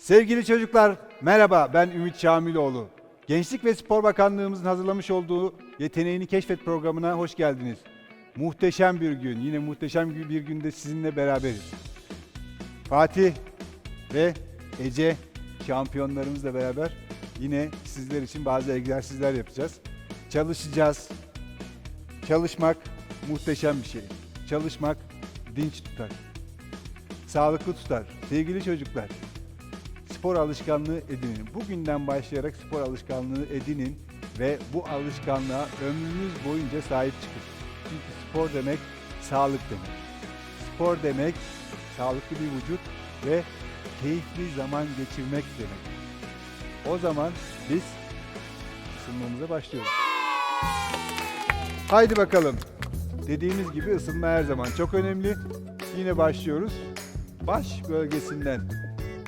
Sevgili çocuklar, merhaba. Ben Ümit Şamiloğlu. Gençlik ve Spor Bakanlığımızın hazırlamış olduğu Yeteneğini Keşfet programına hoş geldiniz. Muhteşem bir gün, yine muhteşem bir günde sizinle beraberiz. Fatih ve Ece şampiyonlarımızla beraber yine sizler için bazı egzersizler yapacağız. Çalışacağız. Çalışmak muhteşem bir şey. Çalışmak dinç tutar. Sağlıklı tutar. Sevgili çocuklar, spor alışkanlığı edinin. Bugünden başlayarak spor alışkanlığı edinin ve bu alışkanlığa ömrünüz boyunca sahip çıkın. Çünkü spor demek sağlık demek. Spor demek sağlıklı bir vücut ve keyifli zaman geçirmek demek. O zaman biz ısınmamıza başlıyoruz. Haydi bakalım. Dediğimiz gibi ısınma her zaman çok önemli. Yine başlıyoruz. Baş bölgesinden.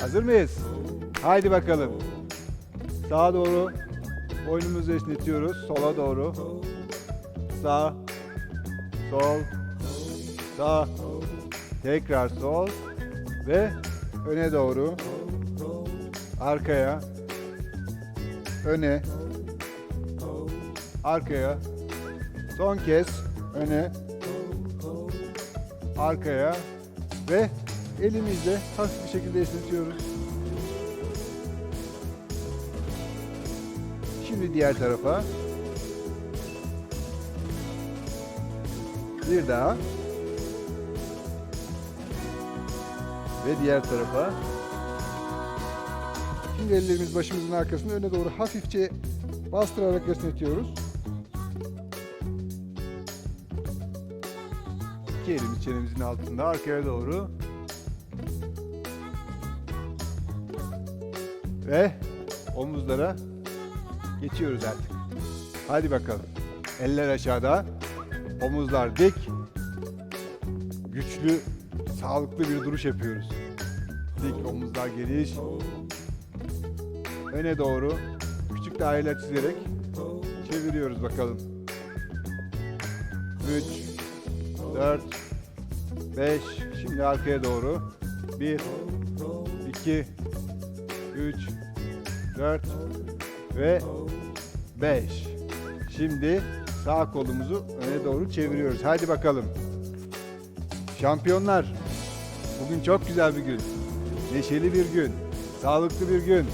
Hazır mıyız? Haydi bakalım. Sağa doğru boynumuzu esnetiyoruz. Sola doğru. Sağ. Sol. Sağ. Tekrar sol. Ve öne doğru. Arkaya. Öne. Arkaya. Son kez öne. Arkaya. Ve elimizle hafif bir şekilde esnetiyoruz. Şimdi diğer tarafa. Bir daha. Ve diğer tarafa. Şimdi ellerimiz başımızın arkasında öne doğru hafifçe bastırarak esnetiyoruz. İki elimiz çenemizin altında arkaya doğru. Ve omuzlara geçiyoruz artık. Hadi bakalım. Eller aşağıda. Omuzlar dik. Güçlü, sağlıklı bir duruş yapıyoruz. Dik omuzlar geniş. Öne doğru küçük daireler çizerek çeviriyoruz bakalım. 3 4 5 Şimdi arkaya doğru. 1 2 3 4 ve 5. Şimdi sağ kolumuzu öne doğru çeviriyoruz. Hadi bakalım. Şampiyonlar. Bugün çok güzel bir gün. Neşeli bir gün. Sağlıklı bir gün.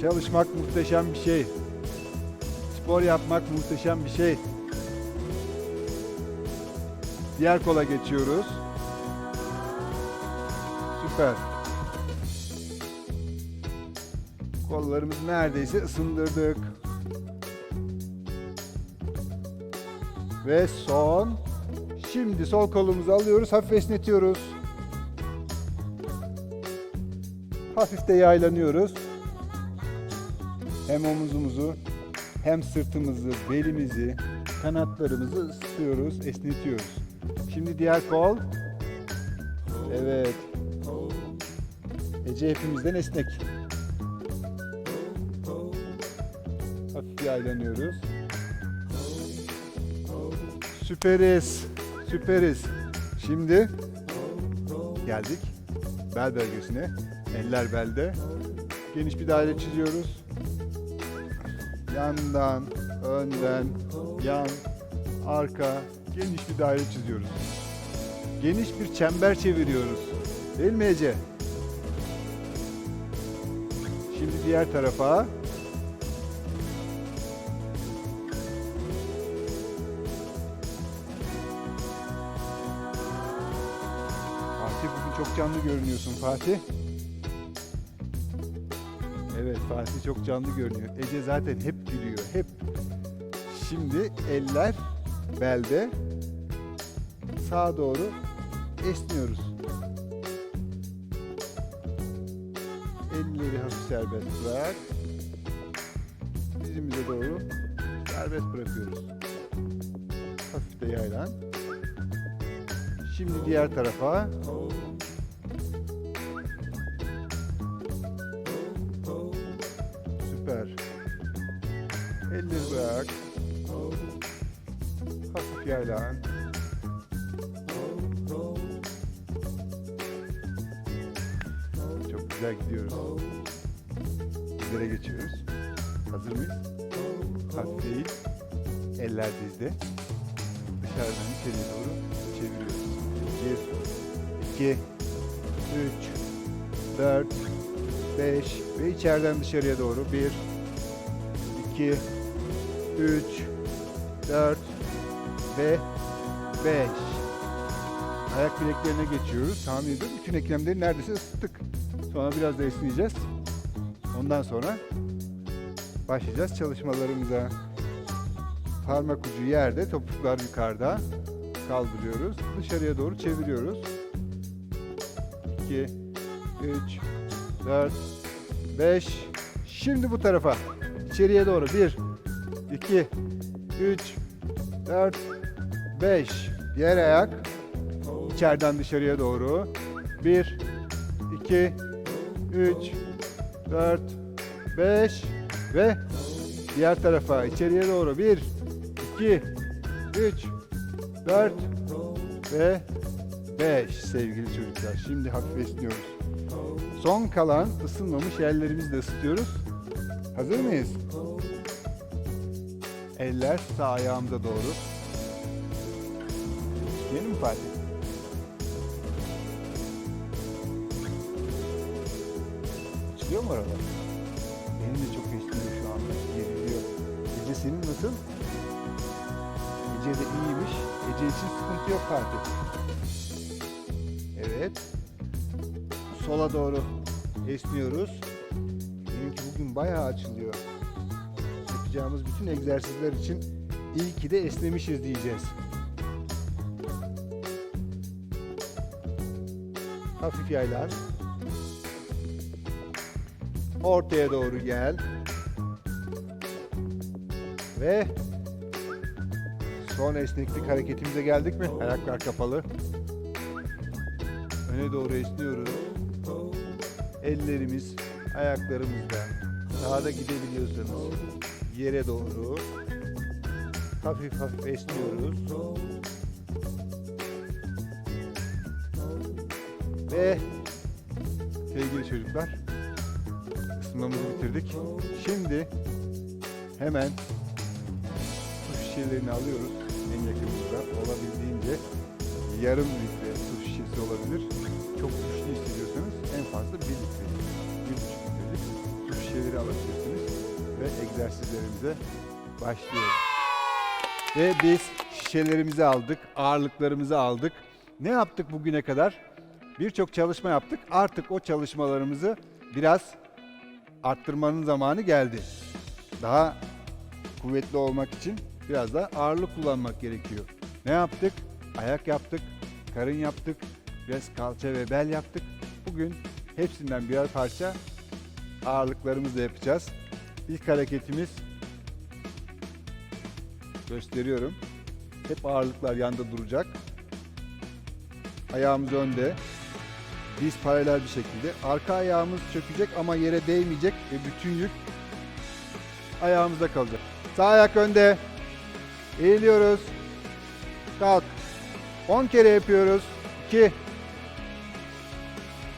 Çalışmak muhteşem bir şey. Spor yapmak muhteşem bir şey. Diğer kola geçiyoruz. Süper. Kollarımızı neredeyse ısındırdık. Ve son. Şimdi sol kolumuzu alıyoruz, hafif esnetiyoruz. Hafif de yaylanıyoruz. Hem omuzumuzu, hem sırtımızı, belimizi, kanatlarımızı ısıtıyoruz, esnetiyoruz. Şimdi diğer kol. Evet. Ece hepimizden esnek. Yaylanıyoruz. Süperiz. Süperiz. Şimdi geldik bel bölgesine. Eller belde. Geniş bir daire çiziyoruz. Yandan, önden, yan, arka, geniş bir daire çiziyoruz. Geniş bir çember çeviriyoruz. Değil mi Ece? Şimdi diğer tarafa. Canlı görünüyorsun Fatih. Evet Fatih çok canlı görünüyor. Ece zaten hep gülüyor. Hep. Şimdi eller belde. Sağa doğru esniyoruz. Elleri hafif serbest bırak. Dizimize doğru serbest bırakıyoruz. Hafif de yaylan. Şimdi diğer tarafa. Hafif değil. Eller dizde. Dışarıdan içeriye doğru çeviriyoruz. Bir, iki, üç, dört, beş ve içeriden dışarıya doğru. Bir, iki, üç, dört ve beş. Ayak bileklerine geçiyoruz. Tahmin ediyorum bütün eklemleri neredeyse ısıttık. Sonra biraz da esneyeceğiz. Ondan sonra başlayacağız çalışmalarımıza. Parmak ucu yerde, topuklar yukarıda. Kaldırıyoruz. Dışarıya doğru çeviriyoruz. 2, 3, 4, 5. Şimdi bu tarafa. İçeriye doğru. 1, 2, 3, 4, 5. Diğer ayak. İçeriden dışarıya doğru. 1, 2, 3, 4, 5 ve diğer tarafa içeriye doğru 1, 2, 3, 4 ve 5 sevgili çocuklar. Şimdi hafif esniyoruz. Son kalan ısınmamış ellerimizi de ısıtıyoruz. Hazır mıyız? Eller sağ ayağımıza doğru. Yeni mi Fatih? Çıkıyor mu orada? Senin nasıl? Ece de iyiymiş. Ece için sıkıntı yok Fatih. Evet. Sola doğru esniyoruz. Benimki bugün bayağı açılıyor. Yapacağımız bütün egzersizler için iyi ki de esnemişiz diyeceğiz. Hafif yaylar. Ortaya doğru gel. Ve son esneklik hareketimize geldik mi? Ayaklar kapalı. Öne doğru esniyoruz. Ellerimiz ayaklarımızda. Sağda gidebiliyorsanız yere doğru hafif hafif esniyoruz. Ve sevgili çocuklar ısınmamızı bitirdik. Şimdi hemen şişelerini alıyoruz en yakınımızda olabildiğince yarım litre su şişesi olabilir. Çok güçlü hissediyorsanız en fazla bir litre, bir buçuk litrelik su şişeleri alabilirsiniz ve egzersizlerimize başlıyoruz. Ve biz şişelerimizi aldık, ağırlıklarımızı aldık. Ne yaptık bugüne kadar? Birçok çalışma yaptık. Artık o çalışmalarımızı biraz arttırmanın zamanı geldi. Daha kuvvetli olmak için biraz da ağırlık kullanmak gerekiyor. Ne yaptık? Ayak yaptık, karın yaptık, biraz kalça ve bel yaptık. Bugün hepsinden birer parça ağırlıklarımızla yapacağız. İlk hareketimiz gösteriyorum. Hep ağırlıklar yanda duracak. Ayağımız önde. Diz paralel bir şekilde. Arka ayağımız çökecek ama yere değmeyecek ve bütün yük ayağımızda kalacak. Sağ ayak önde. Eğiliyoruz. Kalk. 10 kere yapıyoruz. 2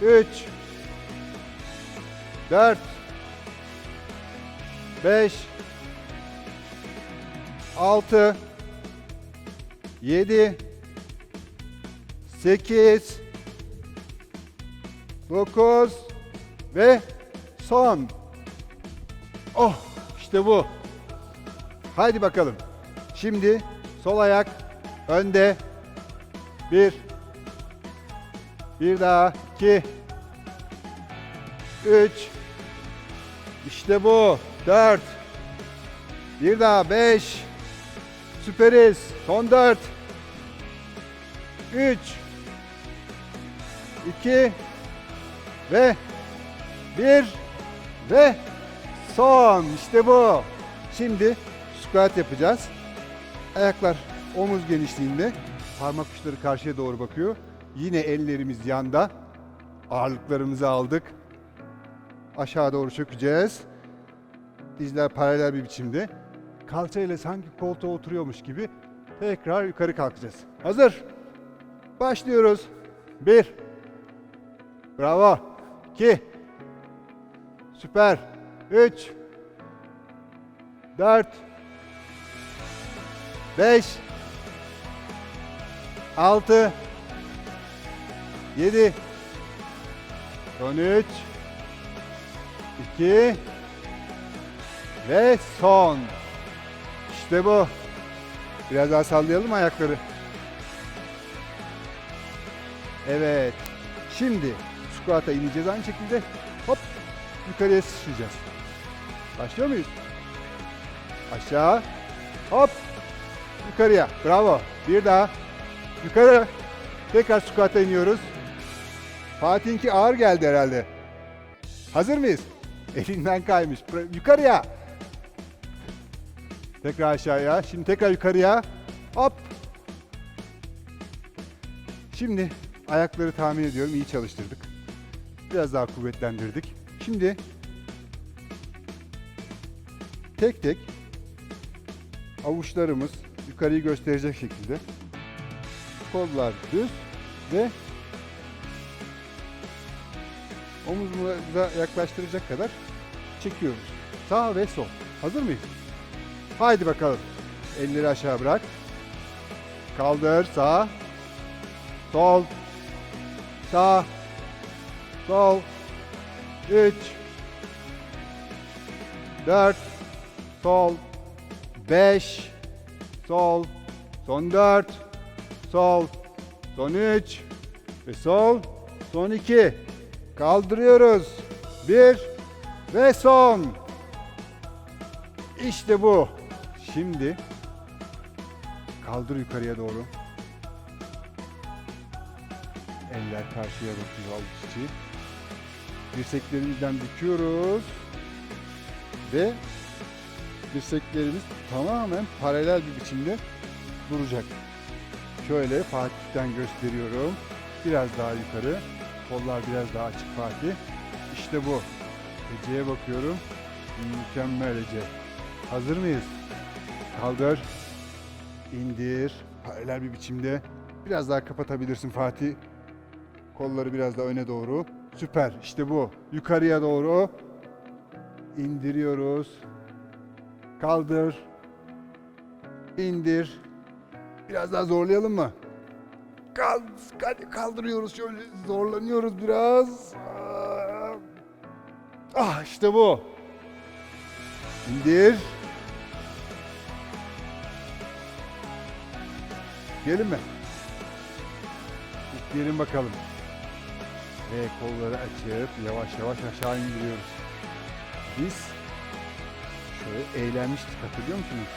3 4 5 6 7 8 9 ve son. Oh işte bu. Haydi bakalım. Şimdi sol ayak önde. Bir. Bir daha. iki. Üç. İşte bu. Dört. Bir daha. Beş. Süperiz. Son dört. Üç. iki ve Bir ve son. İşte bu. Şimdi squat yapacağız. Ayaklar omuz genişliğinde. Parmak uçları karşıya doğru bakıyor. Yine ellerimiz yanda. Ağırlıklarımızı aldık. Aşağı doğru çökeceğiz. Dizler paralel bir biçimde. Kalçayla sanki koltuğa oturuyormuş gibi tekrar yukarı kalkacağız. Hazır. Başlıyoruz. Bir. Bravo. İki. Süper. Üç. Dört. Beş. Altı. Yedi. Son üç. İki. Ve son. İşte bu. Biraz daha sallayalım ayakları? Evet. Şimdi squat'a ineceğiz aynı şekilde. Hop. Yukarıya sıçrayacağız. Başlıyor muyuz? Aşağı. Hop. Yukarıya. Bravo. Bir daha. Yukarı. Tekrar squat'a iniyoruz. Fatih'inki ağır geldi herhalde. Hazır mıyız? Elinden kaymış. Yukarıya. Tekrar aşağıya. Şimdi tekrar yukarıya. Hop. Şimdi ayakları tahmin ediyorum iyi çalıştırdık. Biraz daha kuvvetlendirdik. Şimdi tek tek avuçlarımız yukarıyı gösterecek şekilde kollar düz ve omuzumuza yaklaştıracak kadar çekiyoruz. Sağ ve sol. Hazır mıyız? Haydi bakalım. Elleri aşağı bırak. Kaldır sağ. Sol. Sağ. Sol. 3 4 Sol. 5 Sol. Son 4 Sol. Son 3 ve sol. Son 2. Kaldırıyoruz. 1 ve son. İşte bu. Şimdi kaldır yukarıya doğru. Eller karşıya bakıyor avuç içi. Dirseklerimizden büküyoruz. Ve dirseklerimiz tamamen paralel bir biçimde duracak. Şöyle Fatih'ten gösteriyorum. Biraz daha yukarı. Kollar biraz daha açık Fatih. İşte bu. Ece'ye bakıyorum. Mükemmel Ece. Hazır mıyız? Kaldır. İndir. Paralel bir biçimde. Biraz daha kapatabilirsin Fatih. Kolları biraz daha öne doğru. Süper. İşte bu. Yukarıya doğru. İndiriyoruz. Kaldır. İndir. Biraz daha zorlayalım mı? Kal hadi kaldırıyoruz şöyle zorlanıyoruz biraz. Ah işte bu. İndir. Gelin mi? Gelin bakalım. Ve kolları açıp yavaş yavaş aşağı indiriyoruz. Biz şöyle eğlenmiştik hatırlıyor musunuz?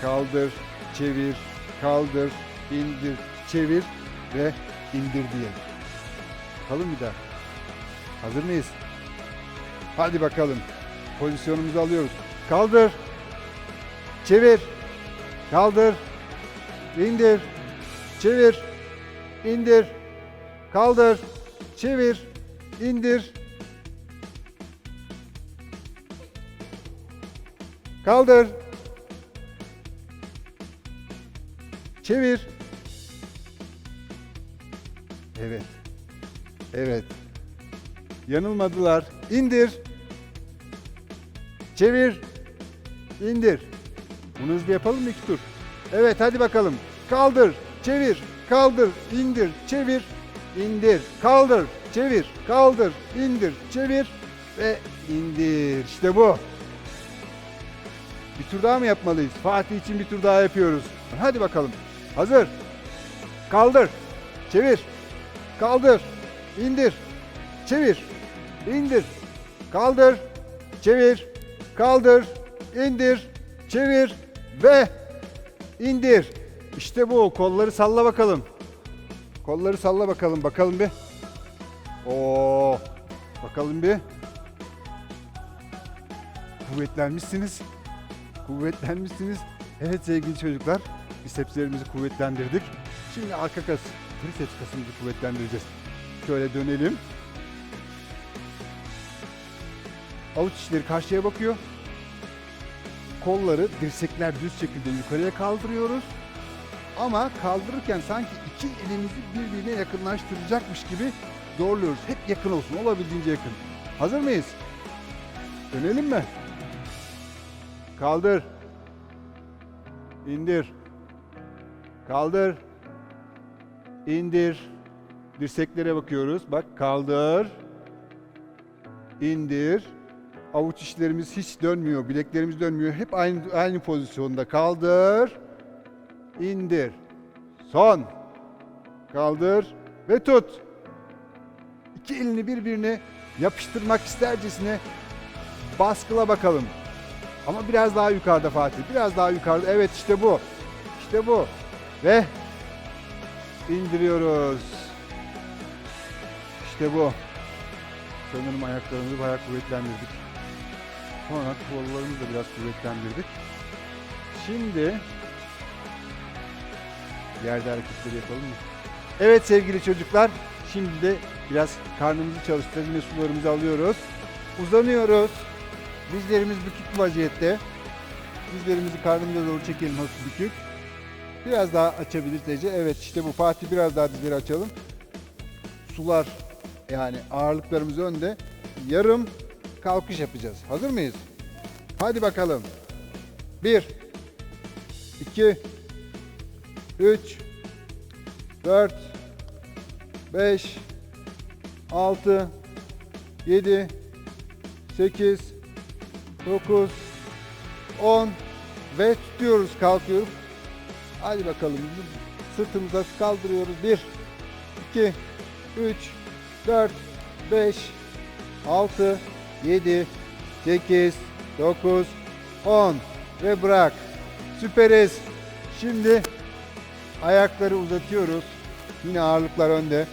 Kaldır, çevir, kaldır, indir, çevir ve indir diye. Bakalım bir daha. Hazır mıyız? Hadi bakalım. Pozisyonumuzu alıyoruz. Kaldır. Çevir. Kaldır. İndir. Çevir. İndir. Kaldır. Çevir. İndir. Kaldır. Çevir. Evet. Evet. Yanılmadılar. İndir. Çevir. İndir. Bunu hızlı yapalım mı iki tur? Evet hadi bakalım. Kaldır. Çevir. Kaldır. indir, Çevir. indir, Kaldır. Çevir. Kaldır. indir, Çevir. Ve indir. İşte bu. Tur daha mı yapmalıyız? Fatih için bir tur daha yapıyoruz. Hadi bakalım. Hazır. Kaldır. Çevir. Kaldır. İndir. Çevir. İndir. Kaldır. Çevir. Kaldır. İndir. Çevir. Ve indir. İşte bu. Kolları salla bakalım. Kolları salla bakalım. Bakalım bir. Oo. Bakalım bir. Kuvvetlenmişsiniz. Kuvvetlenmişsiniz. Evet sevgili çocuklar. Bisepslerimizi kuvvetlendirdik. Şimdi arka kas, triceps kasımızı kuvvetlendireceğiz. Şöyle dönelim. Avuç içleri karşıya bakıyor. Kolları dirsekler düz şekilde yukarıya kaldırıyoruz. Ama kaldırırken sanki iki elimizi birbirine yakınlaştıracakmış gibi zorluyoruz. Hep yakın olsun, olabildiğince yakın. Hazır mıyız? Dönelim mi? Kaldır. İndir. Kaldır. İndir. Dirseklere bakıyoruz. Bak kaldır. İndir. Avuç içlerimiz hiç dönmüyor. Bileklerimiz dönmüyor. Hep aynı aynı pozisyonda. Kaldır. İndir. Son. Kaldır ve tut. İki elini birbirine yapıştırmak istercesine baskıla bakalım. Ama biraz daha yukarıda Fatih. Biraz daha yukarıda. Evet işte bu. İşte bu. Ve indiriyoruz. İşte bu. Sanırım ayaklarımızı bayağı kuvvetlendirdik. Sonra kollarımızı da biraz kuvvetlendirdik. Şimdi yerde hareketleri yapalım mı? Evet sevgili çocuklar. Şimdi de biraz karnımızı çalıştıracağız. Yine sularımızı alıyoruz. Uzanıyoruz. Dizlerimiz bükük vaziyette. Dizlerimizi karnımıza doğru çekelim hafif bükük. Biraz daha açabiliriz Ece. Evet işte bu Fatih biraz daha dizleri açalım. Sular yani ağırlıklarımız önde. Yarım kalkış yapacağız. Hazır mıyız? Hadi bakalım. 1 2 3 4 5 6 7 8 9 10 ve tutuyoruz kalkıyoruz. Hadi bakalım sırtımıza kaldırıyoruz. 1 2 3 4 5 6 7 8 9 10 ve bırak. Süperiz. Şimdi ayakları uzatıyoruz. Yine ağırlıklar önde.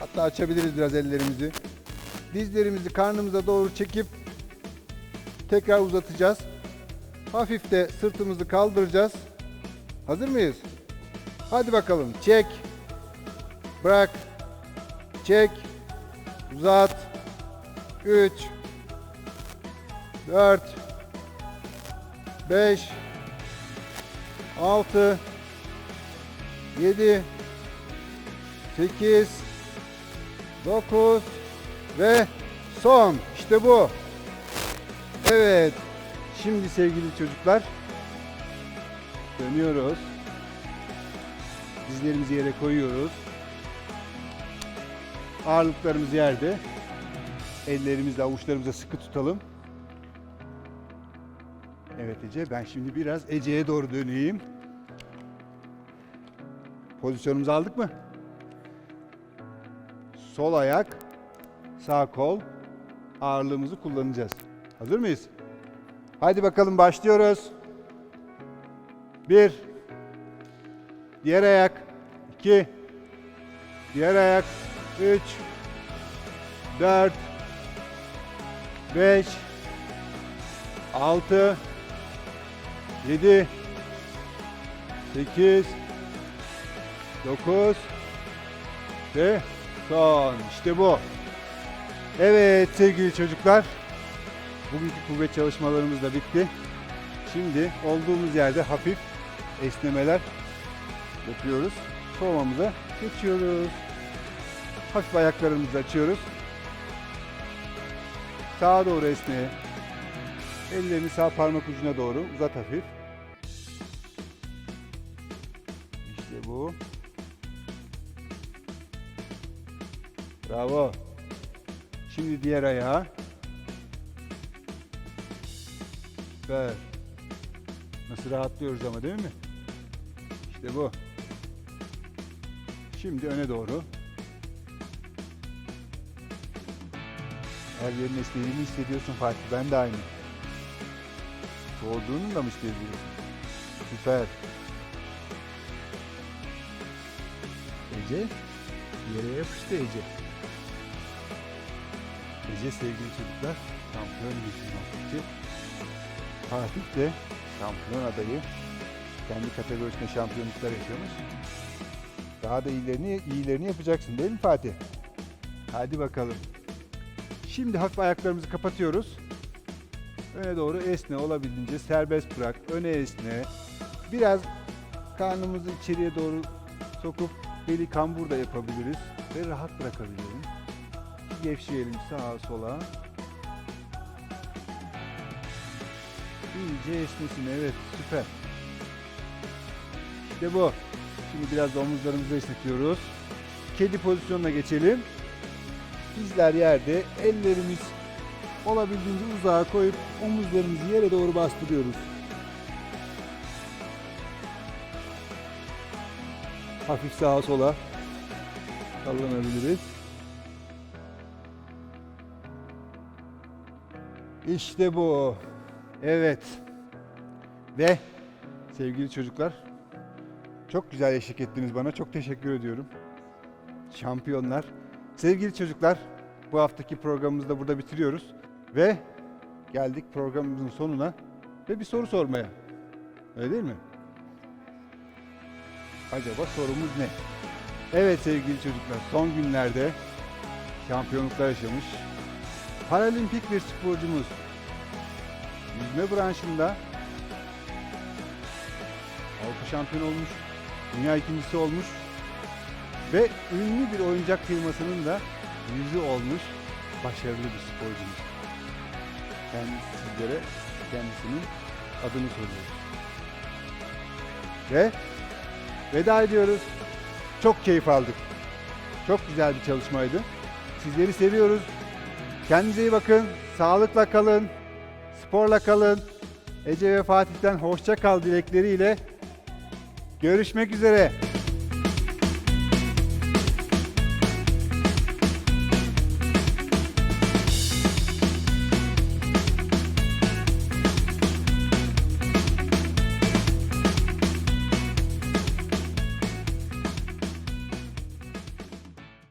Hatta açabiliriz biraz ellerimizi. Dizlerimizi karnımıza doğru çekip tekrar uzatacağız. Hafif de sırtımızı kaldıracağız. Hazır mıyız? Hadi bakalım. Çek. Bırak. Çek. Uzat. 3 4 5 6 7 8 9 ve son. İşte bu. Evet. Şimdi sevgili çocuklar dönüyoruz. Dizlerimizi yere koyuyoruz. Ağırlıklarımız yerde. Ellerimizle avuçlarımıza sıkı tutalım. Evet Ece, ben şimdi biraz Ece'ye doğru döneyim. Pozisyonumuzu aldık mı? Sol ayak, sağ kol ağırlığımızı kullanacağız. Hazır mıyız? Hadi bakalım başlıyoruz. Bir. Diğer ayak. iki. Diğer ayak. Üç. Dört. Beş. Altı. Yedi. Sekiz. Dokuz. Ve son. İşte bu. Evet sevgili çocuklar. Bugünkü kuvvet çalışmalarımız da bitti. Şimdi olduğumuz yerde hafif esnemeler yapıyoruz. Soğumamıza geçiyoruz. Hafif ayaklarımızı açıyoruz. Sağa doğru esneye. Ellerini sağ parmak ucuna doğru uzat hafif. İşte bu. Bravo. Şimdi diğer ayağa. Süper. Nasıl rahatlıyoruz ama değil mi? İşte bu. Şimdi öne doğru. Her yerin esnediğini hissediyorsun Fatih. Ben de aynı. Sorduğunu da mı hissediyorsun? Süper. Ece. Yere yapıştı Ece. Ece sevgili çocuklar şampiyon gimnastikçi. Fatih de şampiyon adayı. Kendi kategorisinde şampiyonluklar yaşamış. Daha da iyilerini, iyilerini yapacaksın değil mi Fatih? Hadi bakalım. Şimdi hafif ayaklarımızı kapatıyoruz. Öne doğru esne olabildiğince serbest bırak. Öne esne. Biraz karnımızı içeriye doğru sokup beli kambur da yapabiliriz. Ve rahat bırakabilirim. Bir Gevşeyelim sağa sola. İyice esnesin. Evet süper. İşte bu. Şimdi biraz da omuzlarımızı esnetiyoruz. Kedi pozisyonuna geçelim. Dizler yerde, ellerimiz olabildiğince uzağa koyup omuzlarımızı yere doğru bastırıyoruz. Hafif sağa sola sallanabiliriz. İşte bu. Evet. Ve sevgili çocuklar çok güzel eşlik ettiniz bana. Çok teşekkür ediyorum. Şampiyonlar. Sevgili çocuklar, bu haftaki programımızı da burada bitiriyoruz. Ve geldik programımızın sonuna ve bir soru sormaya. Öyle değil mi? Acaba sorumuz ne? Evet sevgili çocuklar, son günlerde şampiyonluklar yaşamış paralimpik bir sporcumuz. Yüzme branşında Avrupa şampiyonu olmuş, dünya ikincisi olmuş ve ünlü bir oyuncak firmasının da yüzü olmuş başarılı bir sporcumuz. Ben sizlere kendisinin adını soruyorum. Ve veda ediyoruz. Çok keyif aldık. Çok güzel bir çalışmaydı. Sizleri seviyoruz. Kendinize iyi bakın. Sağlıkla kalın. Sporla kalın. Ece ve Fatih'ten hoşça kal dilekleriyle görüşmek üzere.